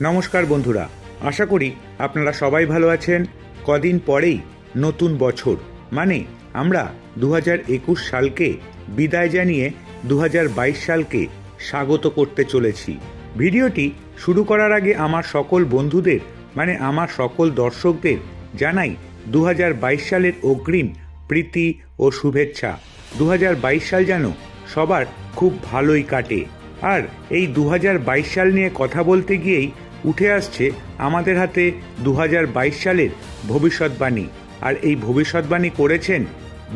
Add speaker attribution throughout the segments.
Speaker 1: নমস্কার বন্ধুরা, আশা করি আপনারা সবাই ভালো আছেন। কদিন পরেই নতুন বছর মানে আমরা দু একুশ সালকে বিদায় জানিয়ে দু হাজার বাইশ সালকে স্বাগত করতে চলেছি। ভিডিওটি শুরু করার আগে আমার সকল বন্ধুদের মানে আমার সকল দর্শকদের জানাই দু হাজার বাইশ সালের অগ্রিম প্রীতি ও শুভেচ্ছা। দু হাজার বাইশ সাল যেন সবার খুব ভালোই কাটে। আর এই দু হাজার বাইশ সাল নিয়ে কথা বলতে গিয়েই উঠে আসছে আমাদের হাতে দু হাজার বাইশ সালের ভবিষ্যৎবাণী আর এই ভবিষ্যৎবাণী করেছেন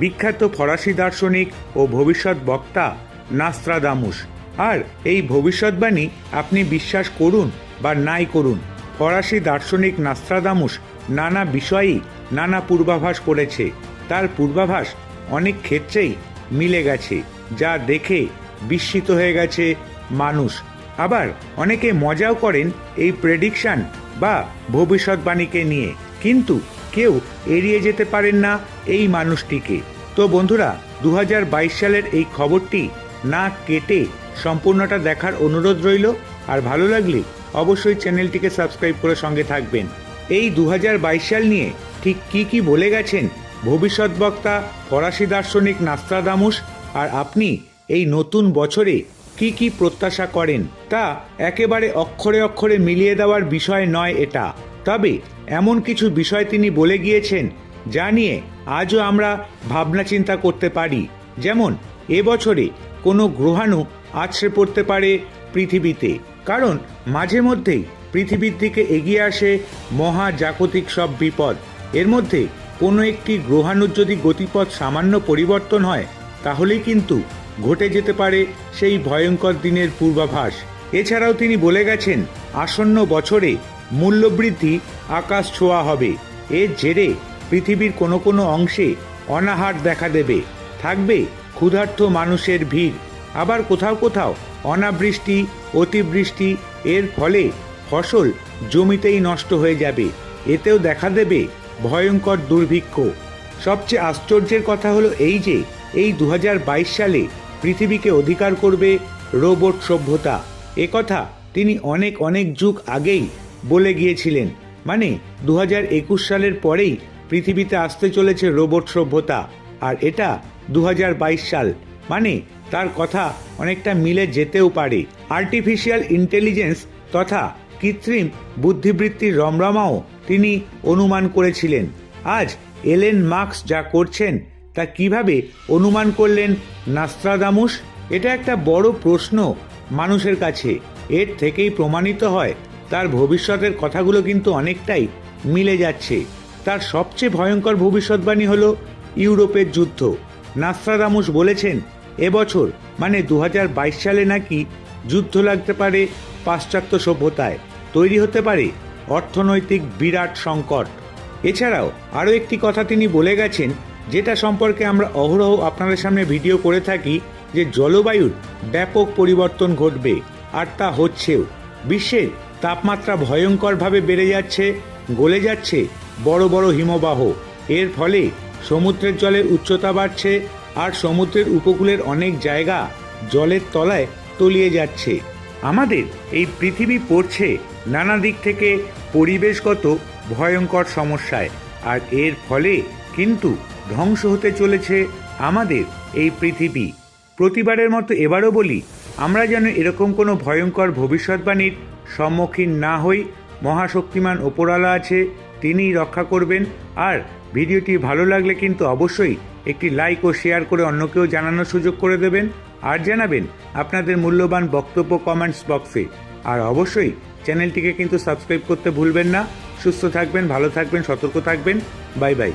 Speaker 1: বিখ্যাত ফরাসি দার্শনিক ও ভবিষ্যৎ বক্তা নাস্ত্রাদামুস। আর এই ভবিষ্যৎবাণী আপনি বিশ্বাস করুন বা নাই করুন, ফরাসি দার্শনিক নাস্ত্রাদামুস নানা বিষয়েই নানা পূর্বাভাস করেছে। তার পূর্বাভাস অনেক ক্ষেত্রেই মিলে গেছে, যা দেখে বিস্মিত হয়ে গেছে মানুষ। আবার অনেকে মজাও করেন এই প্রেডিকশন বা ভবিষ্যৎবাণীকে নিয়ে। কিন্তু কেউ এড়িয়ে যেতে পারেন না এই মানুষটিকে। তো বন্ধুরা দু হাজার বাইশ সালের এই খবরটি না কেটে সম্পূর্ণটা দেখার অনুরোধ রইল। আর ভালো লাগলে অবশ্যই চ্যানেলটিকে সাবস্ক্রাইব করে সঙ্গে থাকবেন। এই দু হাজার বাইশ সাল নিয়ে ঠিক কি কি বলে গেছেন ভবিষ্যৎ বক্তা ফরাসি দার্শনিক নাস্তাদামুস আর আপনি এই নতুন বছরে কি কি প্রত্যাশা করেন তা একেবারে অক্ষরে অক্ষরে মিলিয়ে দেওয়ার বিষয় নয় এটা। তবে এমন কিছু বিষয় তিনি বলে গিয়েছেন যা নিয়ে আজও আমরা ভাবনা চিন্তা করতে পারি। যেমন এবছরে কোনো গ্রহাণু আছড়ে পড়তে পারে পৃথিবীতে। কারণ, মাঝে মধ্যেই পৃথিবীর দিকে এগিয়ে আসে মহাজাগতিক সব বিপদ। এর মধ্যে কোনো একটি গ্রহাণুর যদি গতিপথ সামান্য পরিবর্তন হয়, তাহলেই কিন্তু ঘটে যেতে পারে সেই ভয়ঙ্কর দিনের পূর্বাভাস। এছাড়াও তিনি বলে গেছেন, আসন্ন বছরে মূল্যবৃদ্ধি আকাশ ছোঁয়া হবে। এর জেরে পৃথিবীর কোনো কোনো অংশে অনাহার দেখা দেবে। থাকবে ক্ষুধার্ত মানুষের ভিড়। আবার কোথাও কোথাও অনাবৃষ্টি, অতিবৃষ্টি, এর ফলে ফসল জমিতেই নষ্ট হয়ে যাবে। এতেও দেখা দেবে ভয়ঙ্কর দুর্ভিক্ষ। সবচেয়ে আশ্চর্যের কথা হলো এই যে এই দু হাজার বাইশ সালে পৃথিবীকে অধিকার করবে রোবট সভ্যতা। একথা তিনি অনেক অনেক যুগ আগেই বলে গিয়েছিলেন। মানে দু হাজার একুশ সালের পরেই পৃথিবীতে আসতে চলেছে রোবট সভ্যতা। আর এটা দু হাজার বাইশ সাল। মানে তার কথা অনেকটা মিলে যেতেও পারে। আর্টিফিশিয়াল ইন্টেলিজেন্স তথা কৃত্রিম বুদ্ধিবৃত্তির রমরমাও তিনি অনুমান করেছিলেন। আজ এলেন মার্কস যা করছেন তা কীভাবে অনুমান করলেন নাস্ত্রাদামুস? এটা একটা বড় প্রশ্ন মানুষের কাছে। এর থেকেই প্রমাণিত হয়, তার ভবিষ্যতের কথাগুলো কিন্তু অনেকটাই মিলে যাচ্ছে। তার সবচেয়ে ভয়ঙ্কর ভবিষ্যৎবাণী হল ইউরোপের যুদ্ধ। নাস্ত্রাদামুস বলেছেন, এবছর মানে দু হাজার বাইশ সালে নাকি যুদ্ধ লাগতে পারে পাশ্চাত্য সভ্যতায়। তৈরি হতে পারে অর্থনৈতিক বিরাট সংকট। এছাড়াও আরও একটি কথা তিনি বলে গেছেন যেটা সম্পর্কে আমরা অহরহ আপনাদের সামনে ভিডিও করে থাকি যে জলবায়ুর ব্যাপক পরিবর্তন ঘটবে, আর তা হচ্ছেও। বিশ্বের তাপমাত্রা ভয়ঙ্করভাবে বেড়ে যাচ্ছে, গলে যাচ্ছে বড় বড় হিমবাহ। এর ফলে সমুদ্রের জলের উচ্চতা বাড়ছে, আর সমুদ্রের উপকূলের অনেক জায়গা জলের তলায় তলিয়ে যাচ্ছে। আমাদের এই পৃথিবী পড়ছে নানা দিক থেকে পরিবেশগত ভয়ঙ্কর সমস্যায়, আর এর ফলে কিন্তু ধ্বংস হতে চলেছে আমাদের এই পৃথিবী। প্রতিবারের মতো এবারও বলি, আমরা যেন এরকম কোনো ভয়ঙ্কর ভবিষ্যৎবাণীর সম্মুখীন না হই। মহাশক্তিমান ওপরওয়ালা আছে, তিনিই রক্ষা করবেন। আর ভিডিওটি ভালো লাগলে কিন্তু অবশ্যই একটি লাইক ও শেয়ার করে অন্যকেও জানানোর সুযোগ করে দেবেন। আর জানাবেন আপনাদের মূল্যবান বক্তব্য কমেন্টস বক্সে আর অবশ্যই চ্যানেলটিকে কিন্তু সাবস্ক্রাইব করতে ভুলবেন না। সুস্থ থাকবেন, ভালো থাকবেন, সতর্ক থাকবেন। Bye bye.